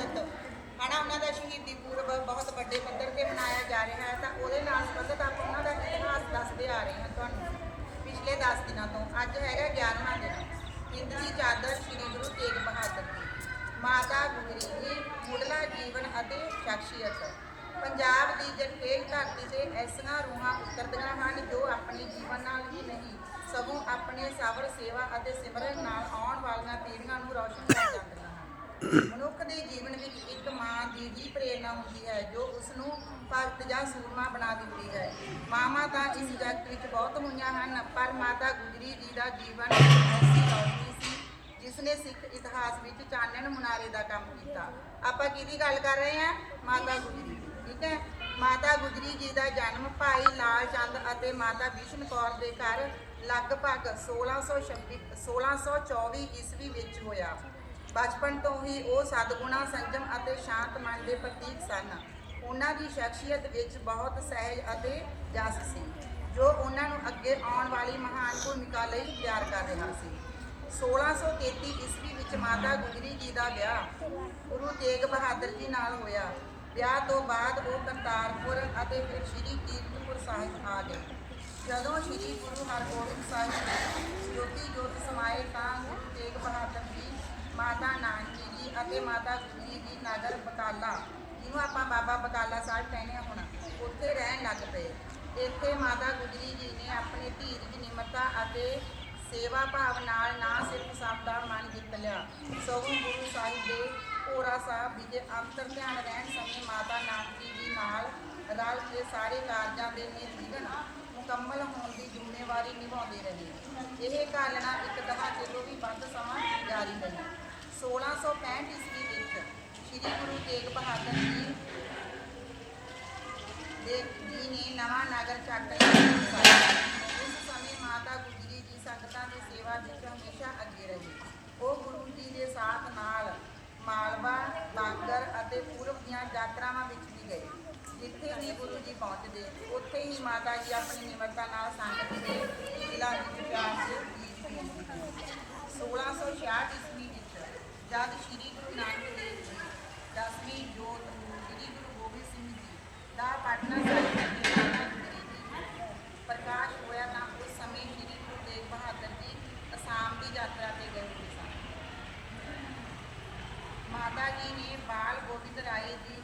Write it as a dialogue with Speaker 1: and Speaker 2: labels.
Speaker 1: ਸ਼ਹਾਦਤ ਹਨਾ, ਉਹਨਾਂ ਦਾ ਸ਼ਹੀਦੀ ਪੂਰਬ ਬਹੁਤ ਵੱਡੇ ਪੱਧਰ ਤੇ ਮਨਾਇਆ ਜਾ ਰਿਹਾ ਹੈ, ਤਾਂ ਉਹਦੇ ਨਾਲ ਸੰਬੰਧਿਤ ਆਪਾਂ ਉਹਨਾਂ ਦਾ ਇਤਿਹਾਸ ਦੱਸਦੇ ਆ ਰਹੇ ਹਾਂ ਤੁਹਾਨੂੰ। ਪਿਛਲੇ 10 ਦਿਨਾਂ ਤੋਂ, ਅੱਜ ਹੈਗਾ 11ਵਾਂ ਦਿਨ। ਹਿੰਦ ਚਾਦਰ ਸ੍ਰੀ ਗੁਰੂ ਤੇਗ ਬਹਾਦਰ ਜੀ ਮਾਤਾ ਗੁਜਰੀ ਜੀ, ਮੁੱਢਲਾ ਜੀਵਨ ਅਤੇ ਸ਼ਖਸੀਅਤ ਪੰਜਾਬ ਦੀ ਜਨਖੇਜ ਧਰਤੀ ਤੇ ਐਸੀਆਂ ਰੂਹਾਂ ਉਤਰਦੀਆਂ ਹਨ, ਜੋ ਆਪਣੇ ਜੀਵਨ ਨਾਲ ਹੀ ਨਹੀਂ, ਸਗੋਂ ਆਪਣੇ ਸਬਰ ਸੇਵਾ ਅਤੇ ਸਿਮਰਨ ਨਾਲ ਆਉਣ ਵਾਲੀਆਂ ਪੀੜ੍ਹੀਆਂ ਨੂੰ ਰੌਸ਼ਨ ਕਰ ਜਾਂਦੀਆਂ ਮਨੁੱਖ ਦੇ ਜੀਵਨ ਵਿੱਚ ਇੱਕ ਮਾਂ ਦੀ ਹੀ ਪ੍ਰੇਰਣਾ ਹੁੰਦੀ ਹੈ, ਜੋ ਉਸ ਨੂੰ ਭਗਤ ਜਾਂ ਸੂਰਮਾ ਬਣਾ ਦਿੰਦੀ ਹੈ। ਮਾਵਾਂ ਤਾਂ ਇਸ ਜਗਤ ਵਿੱਚ ਬਹੁਤ ਹੋਈਆਂ ਹਨ, ਪਰ ਮਾਤਾ ਗੁਜਰੀ ਜੀ ਦਾ ਜੀਵਨ ਐਸੀ ਰੌਸ਼ਨੀ ਸੀ ਜਿਸ ਨੇ ਸਿੱਖ ਇਤਿਹਾਸ ਵਿੱਚ ਚਾਨਣ ਮੁਨਾਰੇ ਦਾ ਕੰਮ ਕੀਤਾ। ਆਪਾਂ ਕਿਹਦੀ ਗੱਲ ਕਰ ਰਹੇ ਹਾਂ? ਮਾਤਾ ਗੁਜਰੀ ਠੀਕ ਹੈ? ਮਾਤਾ ਗੁਜਰੀ ਜੀ ਦਾ ਜਨਮ ਭਾਈ ਲਾਲ ਚੰਦ ਅਤੇ ਮਾਤਾ ਵਿਸ਼ਨ ਕੌਰ ਦੇ ਘਰ ਲਗਭਗ 1626 1624 ਈਸਵੀ ਵਿੱਚ ਹੋਇਆ। ਬਚਪਨ ਤੋਂ ਹੀ ਉਹ ਸਦਗੁਣਾ, ਸੰਜਮ ਅਤੇ ਸ਼ਾਂਤ ਮਨ ਦੇ ਪ੍ਰਤੀਕ ਸਨ। ਉਹਨਾਂ ਦੀ ਸ਼ਖਸੀਅਤ ਵਿੱਚ ਬਹੁਤ ਸਹਿਜ ਅਤੇ ਜਸ ਸੀ, ਜੋ ਉਹਨਾਂ ਨੂੰ ਅੱਗੇ ਆਉਣ ਵਾਲੀ ਮਹਾਨ ਭੂਮਿਕਾ ਲਈ ਤਿਆਰ ਕਰ ਰਿਹਾ ਸੀ। 1633 ਈਸਵੀ ਵਿੱਚ ਮਾਤਾ ਗੁਜਰੀ ਜੀ ਦਾ ਵਿਆਹ ਗੁਰੂ ਤੇਗ ਬਹਾਦਰ ਜੀ ਨਾਲ ਹੋਇਆ। ਵਿਆਹ ਤੋਂ ਬਾਅਦ ਉਹ ਕਰਤਾਰਪੁਰ ਅਤੇ ਫਿਰ ਸ੍ਰੀ ਕੀਰਤਪੁਰ ਸਾਹਿਬ ਆ ਗਏ। ਜਦੋਂ ਸ੍ਰੀ ਗੁਰੂ ਹਰਗੋਬਿੰਦ ਸਾਹਿਬ ਜੋਤੀ ਜੋਤ ਸਮਾਏ ਤਾਂ ਗੁਰੂ ਤੇਗ ਬਹਾਦਰ ਜੀ ਮਾਤਾ ਨਾਨਕੀ ਜੀ ਅਤੇ ਮਾਤਾ ਗੁਜਰੀ ਜੀ ਨਗਰ ਬਕਾਲਾ, ਜਿਹਨੂੰ ਆਪਾਂ ਬਾਬਾ ਬਕਾਲਾ ਸਾਹਿਬ ਕਹਿੰਦੇ ਹਾਂ ਹੁਣ, ਉੱਥੇ ਰਹਿਣ ਲੱਗ ਪਏ। ਇੱਥੇ ਮਾਤਾ ਗੁਜਰੀ ਜੀ ਨੇ ਆਪਣੇ ਧੀਰਜ, ਨਿਮਰਤਾ ਅਤੇ ਸੇਵਾ ਭਾਵ ਨਾਲ ਨਾ ਸਿਰਫ ਸਭ ਦਾ ਮਨ ਜਿੱਤ ਲਿਆ। ਸਗੋਂ ਗੁਰੂ ਸਾਹਿਬ ਦੇ ਭੋਰਾ ਸਾਹਿਬ ਜੀ ਦੇ ਅੰਤਰ ਧਿਆਨ ਰਹਿਣ ਸਮੇਂ ਮਾਤਾ ਨਾਨਕੀ ਜੀ ਨਾਲ ਰਲ ਕੇ ਸਾਰੇ ਕਾਰਜਾਂ ਦੇ ਨਿਰਵਿਘਨ ਮੁਕੰਮਲ ਹੋਣ ਦੀ ਜ਼ਿੰਮੇਵਾਰੀ ਨਿਭਾਉਂਦੇ ਰਹੇ। ਇਹ ਕਾਲਣਾ ਇੱਕ ਦਹਾਕੇ ਤੋਂ ਵੀ ਵੱਧ ਸਮਾਂ ਜਾਰੀ ਰਹੀ। 1665 ਈਸਵੀ ਵਿੱਚ ਸ੍ਰੀ ਗੁਰੂ ਤੇਗ ਬਹਾਦਰ ਜੀ ਦੇ, ਜੀ ਨੇ ਨਵਾਂ ਨਗਰ ਚੱਕ ਲਿਆ ਉਸ ਸਮੇਂ ਮਾਤਾ ਗੁਜਰੀ ਜੀ ਸੰਗਤਾਂ ਦੀ ਸੇਵਾ ਵਿੱਚ ਹਮੇਸ਼ਾ ਅੱਗੇ ਰਹੀ। ਉਹ ਗੁਰੂ ਜੀ ਦੇ ਸਾਥ ਨਾਲ ਮਾਲਵਾ, ਬਾਂਗਰ ਅਤੇ ਪੂਰਬ ਦੀਆਂ ਯਾਤਰਾਵਾਂ ਵਿੱਚ ਵੀ ਗਏ। ਜਿੱਥੇ ਵੀ ਗੁਰੂ ਜੀ ਪਹੁੰਚਦੇ, ਉੱਥੇ ਹੀ ਮਾਤਾ ਜੀ ਆਪਣੀ ਨਿਮਰਤਾ ਨਾਲ ਸੰਗਤ ਦੇ ਦਿਲਾਂ ਵਿੱਚ ਪਿਆਰ ਦੇ की यात्रा पे गए थे माता जी ने बाल गोविंद राय जी